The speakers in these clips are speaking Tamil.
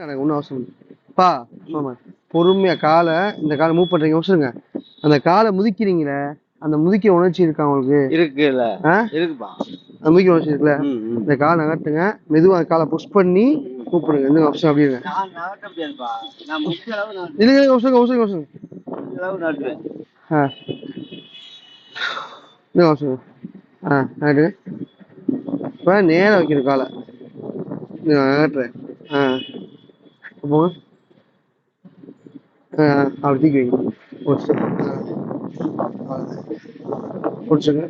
எனக்கு ஒன்றும் அவசரம் பா பொறுமையா காலை இந்த காலை மூவ் பண்றீங்க அவசரங்க அந்த காலை முதிக்கிறீங்களே அந்த முதிக்கிற உணர்ச்சி இருக்கா உங்களுக்கு? இருக்குல்ல. இருக்குப்பா. அந்த முதிக்கிற உணர்ச்சி இருக்குல்ல. இந்த காலை நகர்த்துங்க மெதுவா அந்த காலை புஷ் பண்ணி கூப்பிடுங்க எந்த அவசரம் அப்படி இருங்க. இல்லைங்க அவசரம் அவசரம் அவசரம் ஆ. இந்த அவசரம் ஆ நகட்டு இப்போ நேரா வைக்கிற காலை. நகட்டுறேன் ஆ. போங்க அப்படி தூக்கி வைங்க பிடிச்சிங்க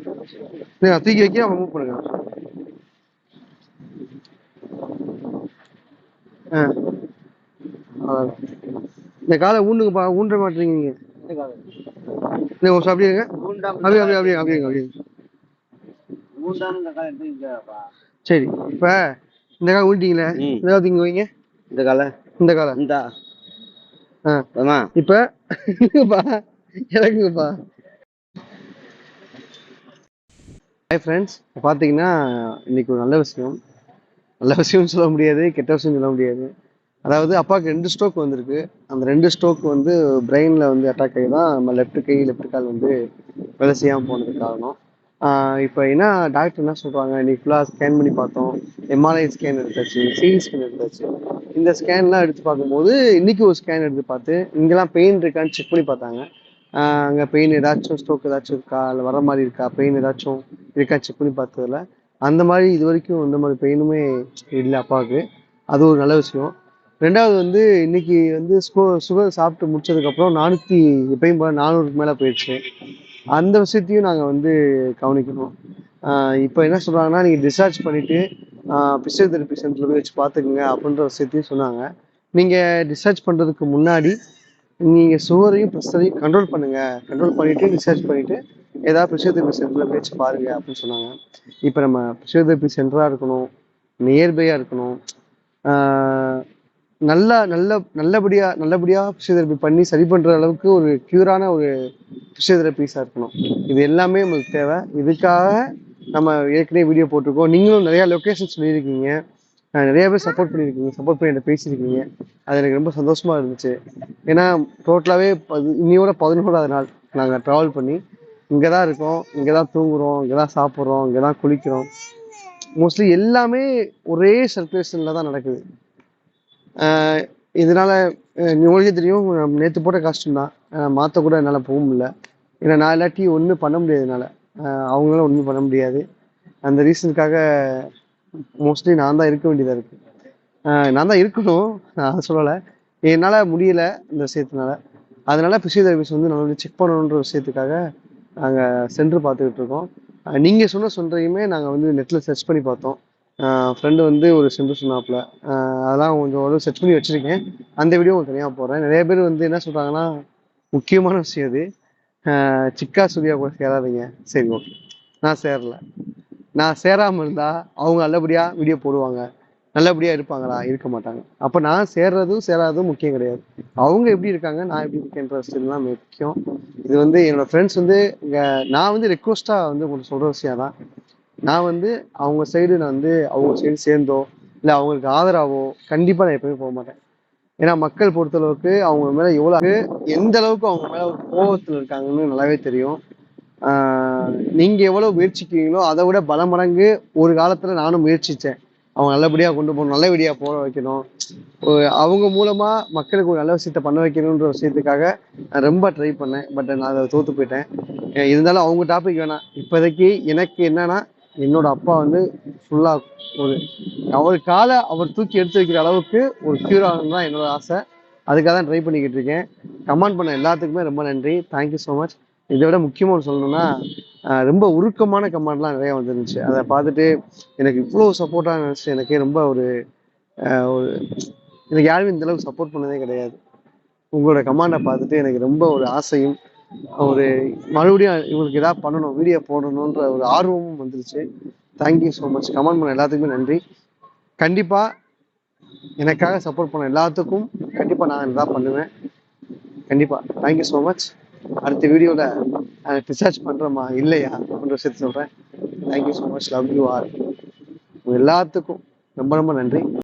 நீங்கள் தூக்கி வைக்க அப்புறம் மூவ் பண்ணுங்க. ஆ. இந்த காலை ஊண்டுங்கப்பா ஊன்ற மாட்டீங்க நீங்கள் இல்லை ஒரு அப்படியே அப்படியே அப்படியே அப்படியே அப்படியே அப்படியே. சரி இப்போ இந்த காலை ஊண்டிங்களே. இந்த காலத்து இங்கே வைங்க. இந்த காலை? இந்த காலை. இந்த. இப்போ இறங்குங்கப்பா. ஹாய் ஃப்ரெண்ட்ஸ் பார்த்தீங்கன்னா இன்னைக்கு ஒரு நல்ல விஷயம். நல்ல விஷயம்னு சொல்ல முடியாது கெட்ட விஷயம் சொல்ல முடியாது. அதாவது அப்பாவுக்கு ரெண்டு ஸ்ட்ரோக் வந்திருக்கு. அந்த ரெண்டு ஸ்ட்ரோக் வந்து பிரெயினில் வந்து அட்டாக் ஆகி தான் நம்ம லெஃப்ட் கை லெஃப்ட் கால் வந்து வேலை செய்யாமல் போனதுக்கு காரணம். இப்போ என்ன டாக்டர் என்ன சொல்கிறாங்க இன்னைக்கு ஃபுல்லாக ஸ்கேன் பண்ணி பார்த்தோம். எம்ஆர்ஐ ஸ்கேன் எடுத்தாச்சு சிடி ஸ்கேன் எடுத்தாச்சு. இந்த ஸ்கேன்லாம் எடுத்து பார்க்கும்போது இன்னைக்கு ஒரு ஸ்கேன் எடுத்து பார்த்து இங்கெல்லாம் பெயின் இருக்கான்னு செக் பண்ணி பார்த்தாங்க. அங்கே பெயின் ஏதாச்சும் ஸ்ட்ரோக் ஏதாச்சும் இருக்கா? இல்லை வர மாதிரி இருக்கா? பெயின் ஏதாச்சும் இருக்கா? செக் பண்ணி பார்த்ததுல அந்த மாதிரி இது வரைக்கும் இந்த மாதிரி பெயினுமே இல்லை அப்பாவுக்கு. அது ஒரு நல்ல விஷயம். ரெண்டாவது வந்து இன்னைக்கு வந்து சுகர் சாப்பிட்டு முடிச்சதுக்கப்புறம் நானூற்றி எப்பயும் போல நானூறுக்கு மேலே போயிடுச்சு. அந்த விஷயத்தையும் நாங்கள் வந்து கவனிக்கணும். இப்போ என்ன சொல்கிறாங்கன்னா நீங்கள் டிஸ்சார்ஜ் பண்ணிவிட்டு பிசியோதெரப்பி சென்டரில் போய் வச்சு பார்த்துக்குங்க அப்படின்ற விஷயத்தையும் சொன்னாங்க. நீங்கள் டிஸ்சார்ஜ் பண்ணுறதுக்கு முன்னாடி நீங்கள் சுகரையும் ப்ரெஷரையும் கண்ட்ரோல் பண்ணுங்கள் கண்ட்ரோல் பண்ணிவிட்டு டிஸ்சார்ஜ் பண்ணிவிட்டு ஏதாவது பிசியோதெரப்பி சென்டரில் போய் வச்சு அப்படின்னு சொன்னாங்க. இப்போ நம்ம பிசியோதெரப்பி சென்டராக இருக்கணும் நியர்பையாக இருக்கணும். நல்லா நல்ல நல்லபடியாக நல்லபடியாக பிசியோதெரப்பி பண்ணி சரி பண்ணுற அளவுக்கு ஒரு க்யூரான ஒரு ஃபிசியோதெரபிஸாக இருக்கணும். இது எல்லாமே உங்களுக்கு தேவை. இதுக்காக நம்ம ஏற்கனவே வீடியோ போட்டிருக்கோம். நீங்களும் நிறையா லொக்கேஷன் சொல்லியிருக்கீங்க. நிறைய பேர் சப்போர்ட் பண்ணியிருக்கீங்க. சப்போர்ட் பண்ணி என்கிட்ட பேசியிருக்கீங்க. அது எனக்கு ரொம்ப சந்தோஷமா இருந்துச்சு. ஏன்னா டோட்டலாகவே பது இன்னையோட பதினோராவது நாள் நாங்கள் ட்ராவல் பண்ணி இங்கே தான் இருக்கோம். இங்கே தான் தூங்குறோம். இங்கே தான் சாப்பிட்றோம். இங்கே தான் குளிக்கிறோம். மோஸ்ட்லி எல்லாமே ஒரே சர்க்குலேஷனில் தான் நடக்குது. இதனால் உங்களுக்கே தெரியும் நேற்று போட்ட காஸ்டியூம் தான். மாற்ற கூட என்னால் போக முடியல. ஏன்னா நான் இல்லாட்டி ஒன்றும் பண்ண முடியாது என்னால். அவங்களால ஒன்றும் பண்ண முடியாது. அந்த ரீசனுக்காக மோஸ்ட்லி நான் தான் இருக்க வேண்டியதாக இருக்குது நான் தான் இருக்கணும். நான் சொல்லலை. என்னால் முடியல இந்த விஷயத்தினால. அதனால பிசியோதெரபிஸ் வந்து நல்லா செக் பண்ணணுன்ற விஷயத்துக்காக நாங்கள் சென்று பார்த்துக்கிட்டு இருக்கோம். நீங்கள் சொன்ன சொல்கிறையுமே நாங்கள் வந்து நெட்டில் சர்ச் பண்ணி பார்த்தோம். ஃப்ரெண்டு வந்து ஒரு சிம்பிள் சொன்னாப்புல. அதெல்லாம் கொஞ்சம் ஒரு செட் பண்ணி வச்சுருக்கேன். அந்த வீடியோ உங்களுக்கு தனியாக போடுறேன். நிறைய பேர் வந்து என்ன சொல்கிறாங்கன்னா முக்கியமான விஷயம் இது. சிக்கா சூர்யா கூட சேராதீங்க. சரி ஓகே நான் சேரல. நான் சேராமல் இருந்தால் அவங்க நல்லபடியாக வீடியோ போடுவாங்க. நல்லபடியாக இருப்பாங்களா? இருக்க மாட்டாங்க. அப்போ நான் சேர்றதும் சேராதும் முக்கியம் கிடையாது. அவங்க எப்படி இருக்காங்க நான் எப்படி இருக்கேன்ற தான் முக்கியம். இது வந்து என்னோட ஃப்ரெண்ட்ஸ் வந்து இங்கே நான் வந்து ரெக்வஸ்ட்டாக வந்து உங்களுக்கு சொல்கிற விஷயம் தான் நான் வந்து அவங்க சைடு நான் வந்து அவங்க சைடு சேர்ந்தோ இல்லை அவங்களுக்கு ஆதரவோ கண்டிப்பாக நான் எப்பவுமே போக மாட்டேன். ஏன்னா மக்கள் பொறுத்தளவுக்கு அவங்க மேலே எவ்வளோ எந்த அளவுக்கு அவங்க மேலே ஒரு இருக்காங்கன்னு நல்லாவே தெரியும். நீங்கள் எவ்வளோ முயற்சிக்கிறீங்களோ அதை விட பல மடங்கு ஒரு காலத்தில் நானும் முயற்சித்தேன் அவங்க நல்லபடியாக கொண்டு போகணும் நல்லபடியாக போக வைக்கணும். அவங்க மூலமாக மக்களுக்கு ஒரு நல்ல விஷயத்த பண்ண வைக்கணுன்ற விஷயத்துக்காக நான் ரொம்ப ட்ரை பண்ணேன். பட் நான் அதை தோற்று போயிட்டேன். இருந்தாலும் அவங்க டாபிக் வேணாம். இப்போதைக்கு எனக்கு என்னன்னா என்னோட அப்பா வந்து ஃபுல்லாக ஒரு அவர் காலை அவர் தூக்கி எடுத்து வைக்கிற அளவுக்கு ஒரு க்யூர் ஆகணும் தான் என்னோட ஆசை. அதுக்காக தான் ட்ரை பண்ணிக்கிட்டு இருக்கேன். கமெண்ட் பண்ண எல்லாத்துக்குமே ரொம்ப நன்றி. தேங்க்யூ ஸோ மச் இதை விட முக்கியமாக ஒன்று சொல்லணும்னா ரொம்ப உருக்கமான கமெண்ட்லாம் நிறையா வந்துருந்துச்சு. அதை பார்த்துட்டு எனக்கு இவ்வளோ சப்போர்ட்டாக நினச்சி எனக்கே ரொம்ப ஒரு ஒரு எனக்கு யாருமே இந்தளவுக்கு சப்போர்ட் பண்ணதே கிடையாது. உங்களோட கமாண்டை பார்த்துட்டு எனக்கு ரொம்ப ஒரு ஆசையும் ஒரு மறுபடியும் இவங்களுக்கு ஏதாவது பண்ணணும் வீடியோ போடணுன்ற ஒரு ஆர்வமும் வந்துருச்சு. தேங்க்யூ ஸோ மச் கமெண்ட் பண்ண எல்லாத்துக்குமே நன்றி. கண்டிப்பாக எனக்காக சப்போர்ட் பண்ண எல்லாத்துக்கும் கண்டிப்பாக நான் இதாக பண்ணுவேன். கண்டிப்பாக தேங்க்யூ ஸோ மச் அடுத்த வீடியோவில் நான் டிஸ்சார்ஜ் பண்றோமா இல்லையா? அப்படின்ற விஷயத்த சொல்கிறேன் thank you so much love you R எல்லாத்துக்கும் ரொம்ப ரொம்ப நன்றி.